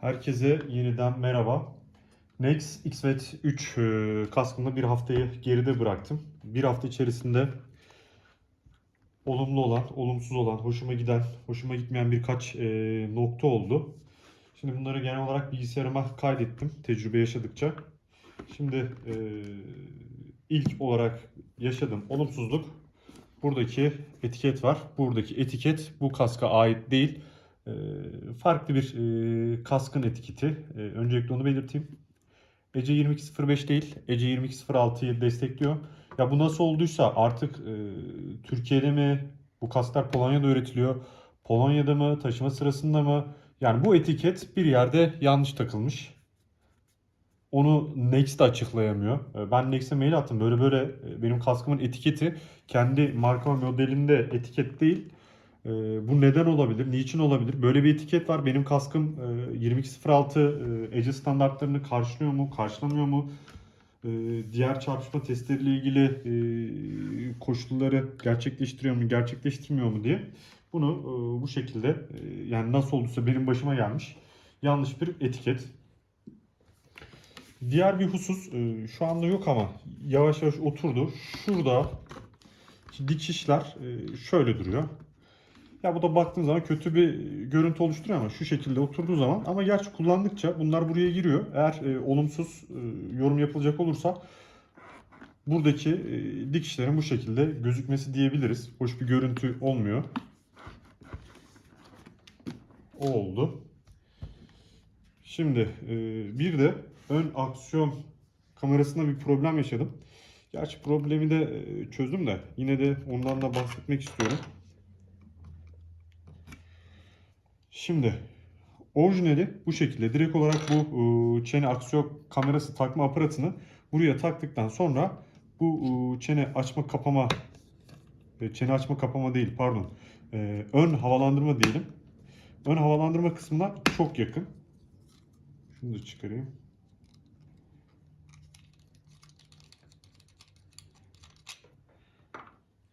Herkese yeniden merhaba. Next XVET 3 e, kaskımda bir haftayı geride bıraktım. Bir hafta içerisinde olumlu olan, olumsuz olan, hoşuma giden, hoşuma gitmeyen birkaç e, nokta oldu. Şimdi bunları genel olarak bilgisayarıma kaydettim tecrübe yaşadıkça. Şimdi e, ilk olarak yaşadığım olumsuzluk buradaki etiket var. Buradaki etiket bu kaska ait değil. E, farklı bir e, kaskın etiketi. E, öncelikle onu belirteyim. Ece 2205 değil, Ece 2206'yı destekliyor. Ya bu nasıl olduysa artık e, Türkiye'de mi bu kasklar Polonya'da üretiliyor? Polonya'da mı, taşıma sırasında mı? Yani bu etiket bir yerde yanlış takılmış. Onu Next açıklayamıyor. E, Ben Next'e mail attım. Böyle böyle e, benim kaskımın etiketi kendi marka modelinde etiket değil. E, Bu neden olabilir? Niçin olabilir? Böyle bir etiket var. Benim kaskım e, 2206 e, Ece standartlarını karşılıyor mu? Karşılamıyor mu? E, Diğer çarpışma testleriyle ilgili e, koşulları gerçekleştiriyor mu? Gerçekleştirmiyor mu diye. Bunu e, bu şekilde e, yani nasıl olduysa benim başıma gelmiş yanlış bir etiket. Diğer bir husus e, şu anda yok ama yavaş yavaş oturdu. Şurada dikişler e, şöyle duruyor. Ya bu da baktığın zaman kötü bir görüntü oluşturuyor ama şu şekilde oturduğu zaman ama gerçi kullandıkça bunlar buraya giriyor. Eğer e, olumsuz e, yorum yapılacak olursa buradaki e, dikişlerin bu şekilde gözükmesi diyebiliriz. Hoş bir görüntü olmuyor. O oldu. Şimdi e, bir de ön aksiyon kamerasında bir problem yaşadım. Gerçi problemi de e, çözdüm de yine de ondan da bahsetmek istiyorum. Şimdi orijinali bu şekilde direkt olarak bu e, çene aksiyon kamerası takma aparatını buraya taktıktan sonra bu e, çene açma kapama e, çene açma kapama değil pardon ön havalandırma diyelim. Ön havalandırma kısmına çok yakın. Şunu da çıkarayım.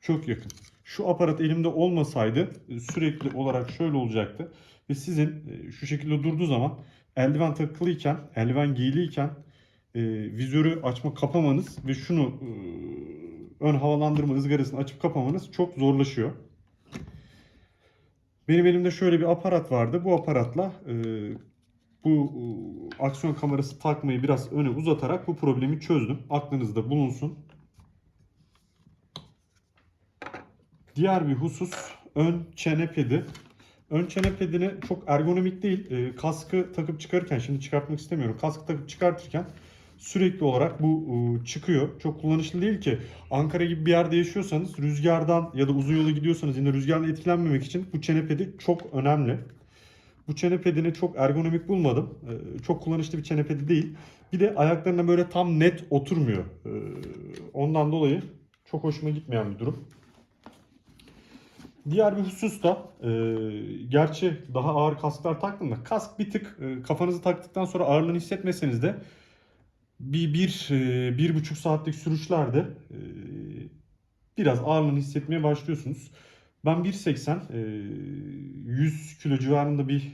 Çok yakın. Şu aparat elimde olmasaydı sürekli olarak şöyle olacaktı. Ve sizin e, şu şekilde durduğu zaman eldiven takılıyken, eldiven giyiliyken e, vizörü açma kapamanız ve şunu e, ön havalandırma ızgarasını açıp kapamanız çok zorlaşıyor. Benim elimde şöyle bir aparat vardı. Bu aparatla e, bu e, aksiyon kamerası takmayı biraz öne uzatarak bu problemi çözdüm. Aklınızda bulunsun. Diğer bir husus ön çene pedi. Ön çene pedini çok ergonomik değil. E, kaskı takıp çıkarırken şimdi çıkartmak istemiyorum. Kaskı takıp çıkartırken sürekli olarak bu e, çıkıyor. Çok kullanışlı değil ki. Ankara gibi bir yerde yaşıyorsanız rüzgardan ya da uzun yola gidiyorsanız yine rüzgarla etkilenmemek için bu çene pedi çok önemli. Bu çene pedini çok ergonomik bulmadım. E, çok kullanışlı bir çene pedi değil. Bir de ayaklarına böyle tam net oturmuyor. E, ondan dolayı çok hoşuma gitmeyen bir durum. Diğer bir husus da e, gerçi daha ağır kasklar taktım da kask bir tık e, kafanızı taktıktan sonra ağırlığını hissetmeseniz de bir, bir, e, bir buçuk saatlik sürüşlerde e, biraz ağırlığını hissetmeye başlıyorsunuz. Ben 1.80 e, 100 kilo civarında bir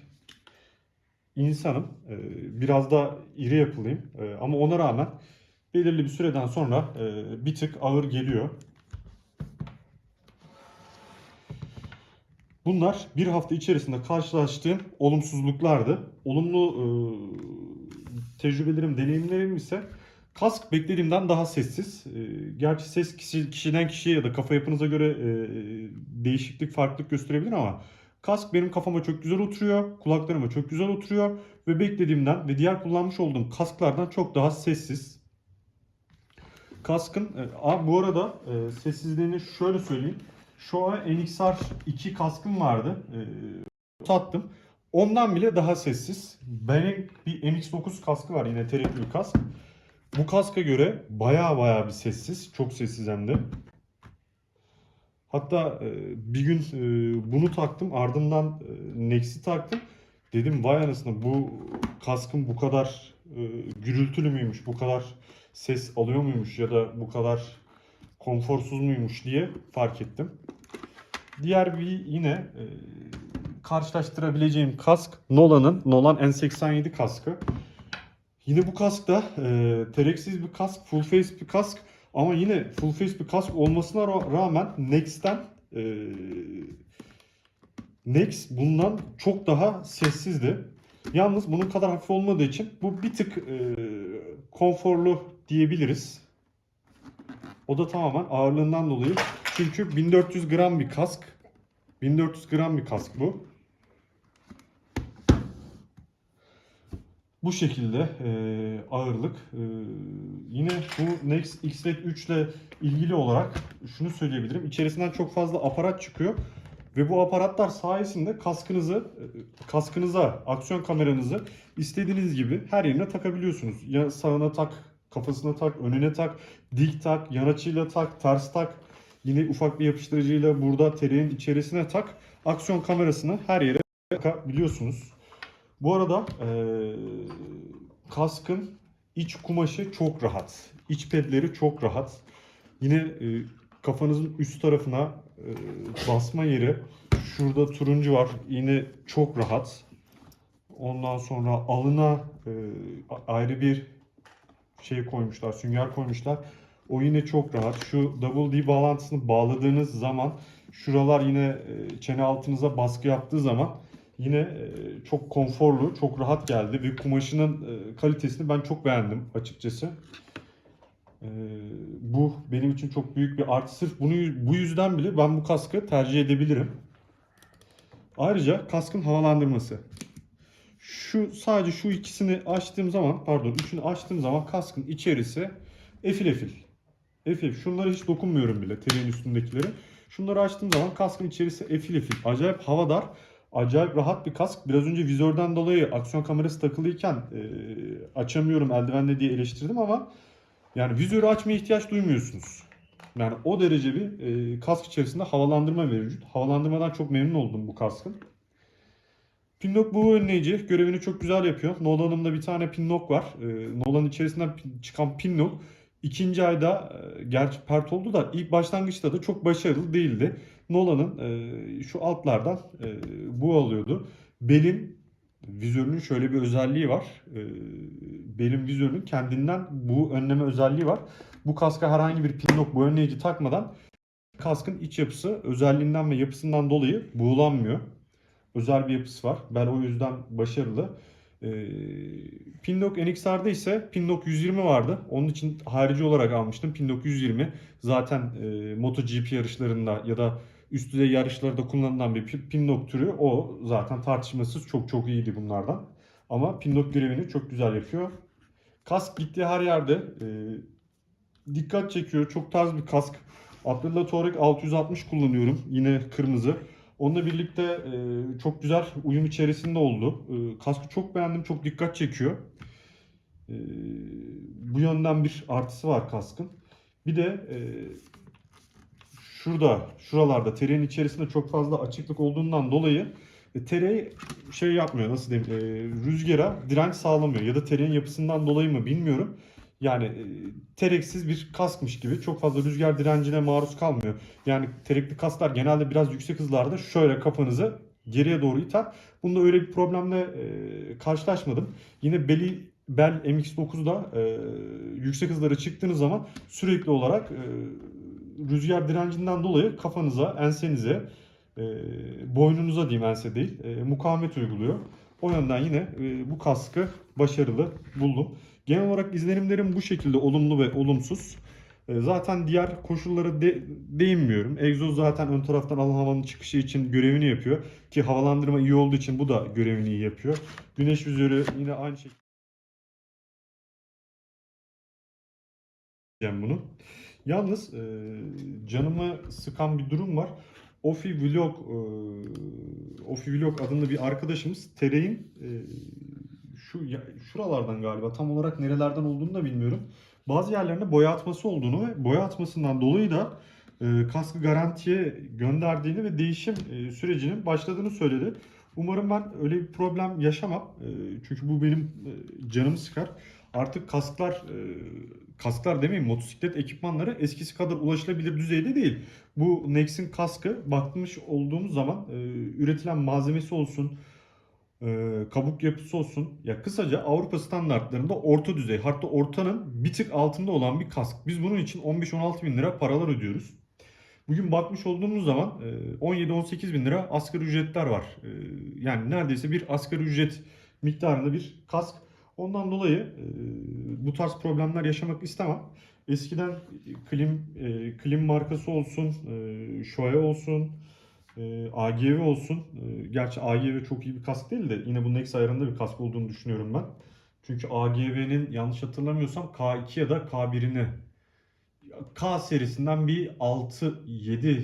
insanım. E, biraz da iri yapılıyım. E, ama ona rağmen belirli bir süreden sonra e, bir tık ağır geliyor. Bunlar bir hafta içerisinde karşılaştığım olumsuzluklardı. Olumlu e, tecrübelerim, deneyimlerim ise kask beklediğimden daha sessiz. E, gerçi ses kişi, kişiden kişiye ya da kafa yapınıza göre e, değişiklik, farklılık gösterebilir ama kask benim kafama çok güzel oturuyor, kulaklarıma çok güzel oturuyor ve beklediğimden ve diğer kullanmış olduğum kasklardan çok daha sessiz. Kaskın, e, bu arada e, sessizliğini şöyle söyleyeyim. Şu an NXR 2 kaskım vardı. Ee, tattım. Ondan bile daha sessiz. Benim bir MX9 kaskı var yine bir kask. Bu kaska göre baya baya bir sessiz. Çok sessiz hem de. Hatta e, bir gün e, bunu taktım. Ardından e, Next'i taktım. Dedim vay anasını bu kaskın bu kadar e, gürültülü müymüş? Bu kadar ses alıyor muymuş? Ya da bu kadar konforsuz muymuş diye fark ettim. Diğer bir yine e, karşılaştırabileceğim kask Nolan'ın Nolan N87 kaskı. Yine bu kask da e, tereksiz bir kask, full face bir kask ama yine full face bir kask olmasına ra- rağmen Next'ten e, Nex bundan çok daha sessizdi. Yalnız bunun kadar hafif olmadığı için bu bir tık e, konforlu diyebiliriz. O da tamamen ağırlığından dolayı. Çünkü 1400 gram bir kask. 1400 gram bir kask bu. Bu şekilde e, ağırlık. E, yine bu Nex X-Red 3 ile ilgili olarak şunu söyleyebilirim. İçerisinden çok fazla aparat çıkıyor. Ve bu aparatlar sayesinde kaskınızı, e, kaskınıza, aksiyon kameranızı istediğiniz gibi her yerine takabiliyorsunuz. Ya sağına tak, kafasına tak, önüne tak, dik tak, yan açıyla tak, ters tak. Yine ufak bir yapıştırıcıyla burada tereyin içerisine tak. Aksiyon kamerasını her yere takabiliyorsunuz. Bu arada eee, kaskın iç kumaşı çok rahat. İç pedleri çok rahat. Yine e, kafanızın üst tarafına e, basma yeri. Şurada turuncu var. Yine çok rahat. Ondan sonra alına e, ayrı bir şey koymuşlar, sünger koymuşlar. O yine çok rahat. Şu double D bağlantısını bağladığınız zaman şuralar yine e, çene altınıza baskı yaptığı zaman yine e, çok konforlu, çok rahat geldi ve kumaşının e, kalitesini ben çok beğendim açıkçası. Bu benim için çok büyük bir artı. Sırf bunu bu yüzden bile ben bu kaskı tercih edebilirim. Ayrıca kaskın havalandırması. Şu sadece şu ikisini açtığım zaman, pardon, üçünü açtığım zaman kaskın içerisi efil efil. Efil. Şunlara hiç dokunmuyorum bile tereyin üstündekileri. Şunları açtığım zaman kaskın içerisi efil efil. Acayip havadar. Acayip rahat bir kask. Biraz önce vizörden dolayı aksiyon kamerası takılıyken e, açamıyorum eldivenle diye eleştirdim ama yani vizörü açmaya ihtiyaç duymuyorsunuz. Yani o derece bir e, kask içerisinde havalandırma mevcut. Havalandırmadan çok memnun oldum bu kaskın. Pinlock bu önleyici görevini çok güzel yapıyor. Nolan'ın da bir tane pinlock var. Ee, Nolan içerisinden çıkan pinlock ikinci ayda e, gerçi pert oldu da ilk başlangıçta da çok başarılı değildi. Nolan'ın e, şu altlardan e, bu alıyordu. Belin vizörünün şöyle bir özelliği var. E, belin vizörünün kendinden bu önleme özelliği var. Bu kaska herhangi bir pinlock bu önleyici takmadan kaskın iç yapısı özelliğinden ve yapısından dolayı buğulanmıyor özel bir yapısı var. Ben o yüzden başarılı. Ee, Pinlock NXR'da ise Pinlock 120 vardı. Onun için harici olarak almıştım. Pinlock 120 zaten e, MotoGP yarışlarında ya da üst düzey yarışlarda kullanılan bir pin- Pinlock türü. O zaten tartışmasız çok çok iyiydi bunlardan. Ama Pinlock görevini çok güzel yapıyor. Kask gittiği her yerde e, dikkat çekiyor. Çok tarz bir kask. Aprilla Touareg 660 kullanıyorum. Yine kırmızı. Onunla birlikte e, çok güzel uyum içerisinde oldu. E, kaskı çok beğendim, çok dikkat çekiyor. E, bu yönden bir artısı var kaskın. Bir de e, şurada, şuralarda tereyin içerisinde çok fazla açıklık olduğundan dolayı e, tereyi şey yapmıyor, nasıl diyeyim, e, rüzgara direnç sağlamıyor. Ya da tereyin yapısından dolayı mı bilmiyorum. Yani e, tereksiz bir kaskmış gibi çok fazla rüzgar direncine maruz kalmıyor. Yani terekli kasklar genelde biraz yüksek hızlarda şöyle kafanızı geriye doğru iter. Bunda öyle bir problemle e, karşılaşmadım. Yine Beli Bell MX9'da e, yüksek hızlara çıktığınız zaman sürekli olarak e, rüzgar direncinden dolayı kafanıza, ensenize, e, boynunuza diyeyim ense değil, e, mukavemet uyguluyor. O yönden yine e, bu kaskı başarılı buldum. Genel olarak izlenimlerim bu şekilde olumlu ve olumsuz. E, Zaten diğer koşullara de- değinmiyorum. Egzoz zaten ön taraftan alan havanın çıkışı için görevini yapıyor. Ki havalandırma iyi olduğu için bu da görevini iyi yapıyor. Güneş vizörü yine aynı şekilde bunu. Yalnız e, canımı sıkan bir durum var. Ofi Vlog e, Ofi Vlog adında bir arkadaşımız Terey'in e, şu ya- şuralardan galiba tam olarak nerelerden olduğunu da bilmiyorum. Bazı yerlerine boya atması olduğunu ve boya atmasından dolayı da e, kaskı garantiye gönderdiğini ve değişim e, sürecinin başladığını söyledi. Umarım ben öyle bir problem yaşamam. E, çünkü bu benim e, canımı sıkar. Artık kasklar e, kasklar demeyeyim motosiklet ekipmanları eskisi kadar ulaşılabilir düzeyde değil. Bu Nex'in kaskı bakmış olduğumuz zaman e, üretilen malzemesi olsun, e, kabuk yapısı olsun ya kısaca Avrupa standartlarında orta düzey hatta ortanın bir tık altında olan bir kask. Biz bunun için 15-16 bin lira paralar ödüyoruz. Bugün bakmış olduğumuz zaman e, 17-18 bin lira asgari ücretler var. E, Yani neredeyse bir asgari ücret miktarında bir kask. Ondan dolayı e, bu tarz problemler yaşamak istemem. Eskiden klim e, klim markası olsun, e, Shoei olsun, e, AGV olsun. E, gerçi AGV çok iyi bir kask değil de yine bu Nex ayarında bir kask olduğunu düşünüyorum ben. Çünkü AGV'nin yanlış hatırlamıyorsam K2 ya da K1'ini K serisinden bir 6-7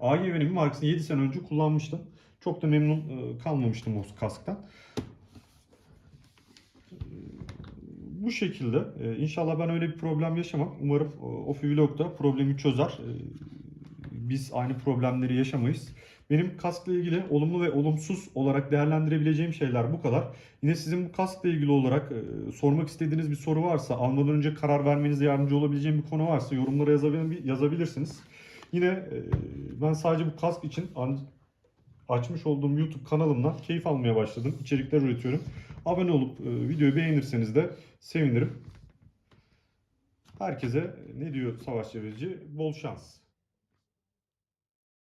AGV'nin bir markasını 7 sene önce kullanmıştım. Çok da memnun e, kalmamıştım o kasktan. E, Bu şekilde. İnşallah ben öyle bir problem yaşamam. Umarım Ofi Vlog da problemi çözer. E, Biz aynı problemleri yaşamayız. Benim kaskla ilgili olumlu ve olumsuz olarak değerlendirebileceğim şeyler bu kadar. Yine sizin bu kaskla ilgili olarak e, sormak istediğiniz bir soru varsa, almadan önce karar vermenize yardımcı olabileceğim bir konu varsa yorumlara yazabil- yazabilirsiniz. Yine e, ben sadece bu kask için açmış olduğum YouTube kanalımdan keyif almaya başladım. İçerikler üretiyorum. Abone olup e, videoyu beğenirseniz de sevinirim. Herkese ne diyor Savaş Çevreci? Bol şans.